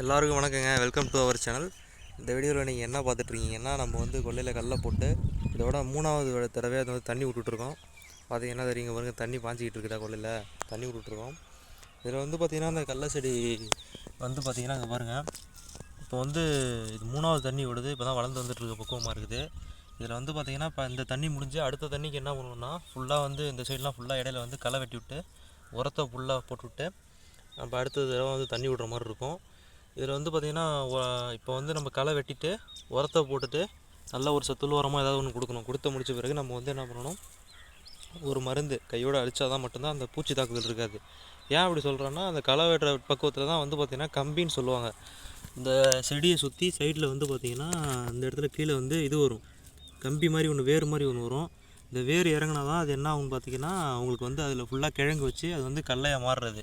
எல்லாருக்கும் வணக்கங்க. Welcome to our channel இந்த வீடியோவில் நீங்கள் என்ன பார்த்துட்ருக்கீங்கன்னா நம்ம வந்து கொல்லையில் கல்லை போட்டு இதோட மூணாவது தடவை அதை வந்து தண்ணி விட்டுட்ருக்கோம். பார்த்தீங்கன்னா தெரியுங்க பாருங்க தண்ணி பாஞ்சிக்கிட்டு இருக்குதா கொல்லையில்? தண்ணி விட்டுட்ருக்கோம். இதில் வந்து பார்த்திங்கன்னா அந்த கடல செடி வந்து பார்த்திங்கன்னா இங்கே பாருங்கள் இப்போ வந்து இது மூணாவது தண்ணி விடுது. இப்போ தான் வளர்ந்து வந்துட்டு இருக்க பக்குவமாக இருக்குது. இதில் வந்து பார்த்திங்கன்னா இப்போ இந்த தண்ணி முடிஞ்சு அடுத்த தண்ணிக்கு என்ன பண்ணணும்னா ஃபுல்லாக வந்து இந்த சைட்லாம் ஃபுல்லாக இடையில வந்து களை வெட்டி விட்டு உரத்தை ஃபுல்லாக போட்டுவிட்டு நம்ம அடுத்த தடவை வந்து தண்ணி விடுற மாதிரி இருக்கும். இதில் வந்து பார்த்திங்கன்னா இப்போ வந்து நம்ம களை வெட்டிட்டு உரத்தை போட்டுட்டு நல்ல ஒரு சத்துள்ள உரமாக ஏதாவது ஒன்று கொடுக்கணும். கொடுத்து முடிச்ச பிறகு நம்ம வந்து என்ன பண்ணணும்? ஒரு மருந்து கையோடு அடித்தா தான் மட்டும்தான் அந்த பூச்சி தாக்குதல் இருக்காது. ஏன் அப்படி சொல்கிறேன்னா அந்த களை வெட்டுற பக்குவத்தில் தான் வந்து பார்த்திங்கன்னா கம்பின்னு சொல்லுவாங்க. இந்த செடியை சுற்றி சைடில் வந்து பார்த்திங்கன்னா இந்த இடத்துல கீழே வந்து இது வரும். கம்பி மாதிரி ஒன்று வேர் மாதிரி ஒன்று வரும். இந்த வேர் இறங்கினா தான் அது என்ன ஆகும் பார்த்திங்கன்னா உங்களுக்கு வந்து அதில் ஃபுல்லாக கிழங்கு வச்சு அது வந்து கல்லையாக மாறுறது.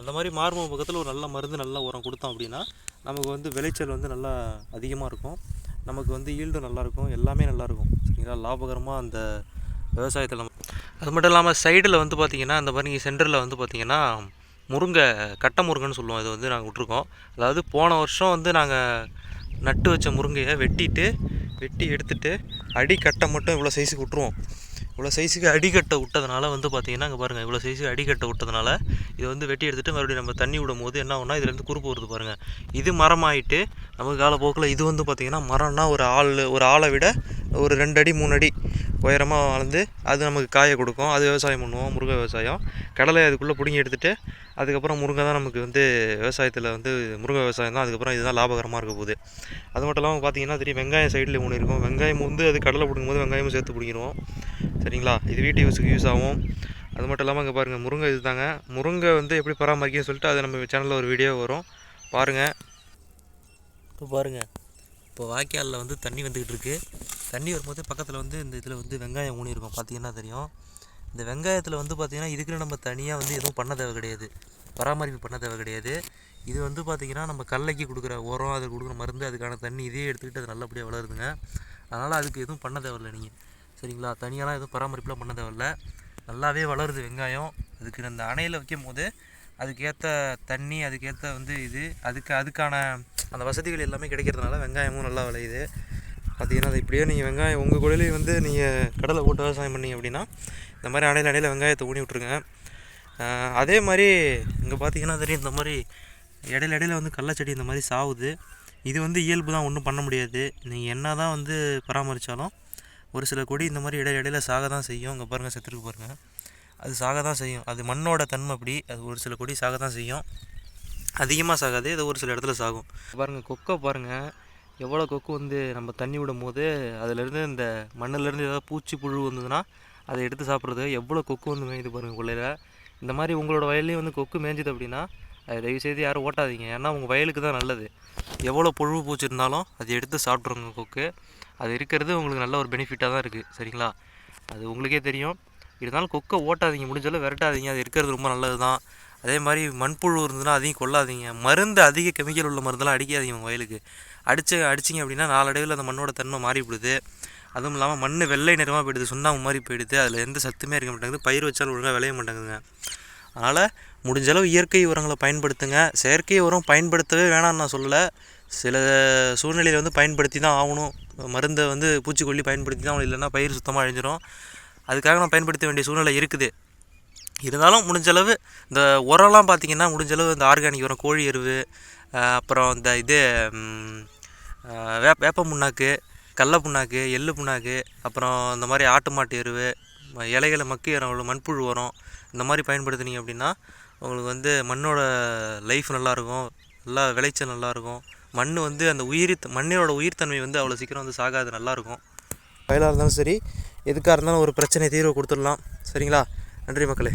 அந்த மாதிரி மாறும் பக்கத்தில் ஒரு நல்ல மருந்து நல்ல உரம் கொடுத்தோம் அப்படின்னா நமக்கு வந்து விளைச்சல் வந்து நல்லா அதிகமாக இருக்கும். நமக்கு வந்து ஈல்டும் நல்லாயிருக்கும் எல்லாமே நல்லாயிருக்கும் சரிங்களா? லாபகரமாக அந்த விவசாயத்தில் அது மட்டும் இல்லாமல் சைடில் வந்து பார்த்திங்கன்னா அந்த மாதிரி சென்டரில் வந்து பார்த்திங்கன்னா முருங்கை கட்டை முருங்கைன்னு சொல்லுவோம். இது வந்து நாங்கள் விட்ருக்கோம் அதாவது போன வருஷம் வந்து நாங்கள் நட்டு வச்ச முருங்கையை வெட்டிட்டு வெட்டி எடுத்துட்டு அடிக்கட்டை மட்டும் இவ்வளோ சைஸுக்கு விட்ருவோம் இவ்வளோ சைஸுக்கு அடிக்கட்டை விட்டதுனால வந்து பார்த்திங்கன்னா அங்கே பாருங்கள் இவ்வளோ சைஸுக்கு அடிக்கட்டை விட்டதுனால இது வந்து வெட்டி எடுத்துட்டு மறுபடியும் நம்ம தண்ணி விடும் போது என்ன ஆகும்னா இதுலேருந்து குறுப்பு வருது பாருங்கள் இது மரமாயிட்டு நமக்கு காலப்போக்கில் இது வந்து பார்த்திங்கன்னா மரம்னா ஒரு ஆள் ஒரு ஆளை விட ஒரு ரெண்டு அடி மூணு அடி உயரமாக வளர்ந்து அது நமக்கு காய கொடுக்கும். அது விவசாயம் பண்ணுவோம் முருங்கை விவசாயம். கடலை அதுக்குள்ளே பிடுங்கி எடுத்துகிட்டு அதுக்கப்புறம் முருங்கை தான் நமக்கு வந்து விவசாயத்தில் வந்து முருங்கை விவசாயம் தான். அதுக்கப்புறம் இதுதான் லாபகரமாக இருக்க போகுது. அது மட்டும் இல்லாமல் பார்த்தீங்கன்னா தெரியும் வெங்காயம் சைடில் ஒன்று இருக்கும். வெங்காயம் வந்து அது கடலை பிடிக்கும்போது வெங்காயமும் சேர்த்து பிடிக்கிறோம் சரிங்களா? இது வீட்டு யூஸுக்கு யூஸ் ஆகும். அது மட்டும் இல்லாமல் இங்கே பாருங்கள் முருங்கை இது தாங்க. முருங்கை வந்து எப்படி பராமரிக்கணும்னு சொல்லிட்டு அது நம்ம சேனலில் ஒரு வீடியோ வரும். பாருங்கள் இப்போ பாருங்கள் இப்போ வாய்க்காலில் வந்து தண்ணி வந்துக்கிட்டு இருக்குது தண்ணி வரும்போது பக்கத்தில் வந்து இந்த இதில் வந்து வெங்காயம் ஊனியிருக்கும் பார்த்தீங்கன்னா தெரியும். இந்த வெங்காயத்தில் வந்து பார்த்திங்கன்னா இதுக்குன்னு நம்ம தனியாக வந்து எதுவும் பண்ண தேவை கிடையாது. பராமரிப்பு பண்ண தேவை கிடையாது. இது வந்து பார்த்திங்கன்னா நம்ம கடலைக்கு கொடுக்குற உரம் அதுக்கு கொடுக்குற மருந்து அதுக்கான தண்ணி இதே எடுத்துக்கிட்டு அது நல்லபடியாக வளருதுங்க. அதனால் அதுக்கு எதுவும் பண்ண தேவையில்ல நீங்கள் சரிங்களா? தனியாலாம் எதுவும் பராமரிப்புலாம் பண்ண தேவையில்ல நல்லாவே வளருது வெங்காயம். அதுக்கு அந்த அணையில் வைக்கும் போது அதுக்கேற்ற தண்ணி அதுக்கேற்ற வந்து இது அதுக்கு அதுக்கான அந்த வசதிகள் எல்லாமே கிடைக்கிறதுனால வெங்காயமும் நல்லா விளையுது. பார்த்தீங்கன்னா அது இப்படியே நீங்கள் வெங்காயம் உங்கள் குழையிலையும் வந்து நீங்கள் கடலை போட்டு விவசாயம் பண்ணீங்க அப்படின்னா இந்த மாதிரி அடையில் அடையில் வெங்காயத்தை ஊனி விட்ருங்க அதே மாதிரி இங்கே பார்த்தீங்கன்னா தெரியும் இந்த மாதிரி இடையில இடையில வந்து கடலச்செடி இந்த மாதிரி சாவுது. இது வந்து இயல்பு தான் ஒன்றும் பண்ண முடியாது. நீங்கள் என்ன தான் வந்து பராமரித்தாலும் ஒரு சில கொடி இந்த மாதிரி இடையில இடையில சாக தான் செய்யும். இங்கே பாருங்கள் செத்துருக்கு பாருங்கள் அது சாக தான் செய்யும். அது மண்ணோட தன்மை அப்படி. அது ஒரு சில கொடி சாக தான் செய்யும். அதிகமாக சாகாது இது ஒரு சில இடத்துல சாகும். பாருங்கள் கொக்கை பாருங்கள் எவ்வளோ கொக்கு வந்து நம்ம தண்ணி விடும் போது அதுலேருந்து இந்த மண்ணுலேருந்து ஏதாவது பூச்சி புழு வந்ததுன்னா அதை எடுத்து சாப்பிட்றது எவ்வளோ கொக்கு வந்து மேய்து பாருங்கள் கொள்ளையில். இந்த மாதிரி உங்களோட வயல்லையும் வந்து கொக்கு மேய்ஞ்சுது அப்படின்னா அதை தயவுசெய்து யாரும் ஓட்டாதீங்க. ஏன்னா உங்கள் வயலுக்கு தான் நல்லது. எவ்வளோ புழு பூச்சி இருந்தாலும் அதை எடுத்து சாப்பிட்ருங்க கொக்கு அது இருக்கிறது உங்களுக்கு நல்ல ஒரு பெனிஃபிட்டாக தான் இருக்குது சரிங்களா? அது உங்களுக்கே தெரியும். இருந்தாலும் கொக்கை ஓட்டாதீங்க. முடிஞ்சாலும் விரட்டாதீங்க. அது இருக்கிறது ரொம்ப நல்லது தான் அதே மாதிரி மண்புழு இருந்ததுன்னா அதையும் கொல்லாதீங்க மருந்து அதிக கெமிக்கல் உள்ள மருந்தெல்லாம் அடிக்காதீங்க உங்கள் வயலுக்கு. அடிச்சு அடிச்சிங்க அப்படின்னா நாளடைவில் அந்த மண்ணோட தன்மை மாறி போடுது அதுவும் இல்லாமல் மண் வெள்ளை நிறமாக போயிடுது சுண்ணாம்பு மாதிரி போயிடுது. அதில் எந்த சத்துமே இருக்க மாட்டேங்குது. பயிர் வச்சாலும் ஒழுங்காக விளைய மாட்டேங்குதுங்க. அதனால் முடிஞ்சளவு இயற்கை உரங்களை பயன்படுத்துங்க. செயற்கை உரம் பயன்படுத்தவே வேணாம்னு நான் சொல்லலை. சில சூழ்நிலையில் வந்து பயன்படுத்தி தான் ஆகணும். மருந்தை வந்து பூச்சிக்கொல்லி பயன்படுத்தி தான் ஆகணும். இல்லைன்னா பயிர் சுத்தமாக அழிஞ்சிரும். அதுக்காக நான் பயன்படுத்த வேண்டிய சூழ்நிலை இருக்குது. இருந்தாலும் முடிஞ்சளவு இந்த உரம்லாம் பார்த்திங்கன்னா முடிஞ்ச அளவு இந்த ஆர்கானிக் உரம் கோழி எருவு அப்புறம் இந்த இது வேப்ப வேப்ப புண்ணாக்கு கடல புண்ணாக்கு எள்ளு புண்ணாக்கு அப்புறம் இந்த மாதிரி ஆட்டு மாட்டு எருவு இலைகளை மக்கி உரம் மண்புழு உரம் இந்த மாதிரி பயன்படுத்துனீங்க அப்படின்னா உங்களுக்கு வந்து மண்ணோட லைஃப் நல்லாயிருக்கும் நல்லா விளைச்சல் நல்லாயிருக்கும். மண் வந்து அந்த உயிர் மண்ணோட உயிர்த்தன்மை வந்து அவ்வளோ சீக்கிரம் வந்து சாகாது நல்லாயிருக்கும். வயலாக இருந்தாலும் சரி எதுக்காக இருந்தாலும் ஒரு பிரச்சனை தீர்வு கொடுத்துடலாம். சரிங்களா? நன்றி மக்களே.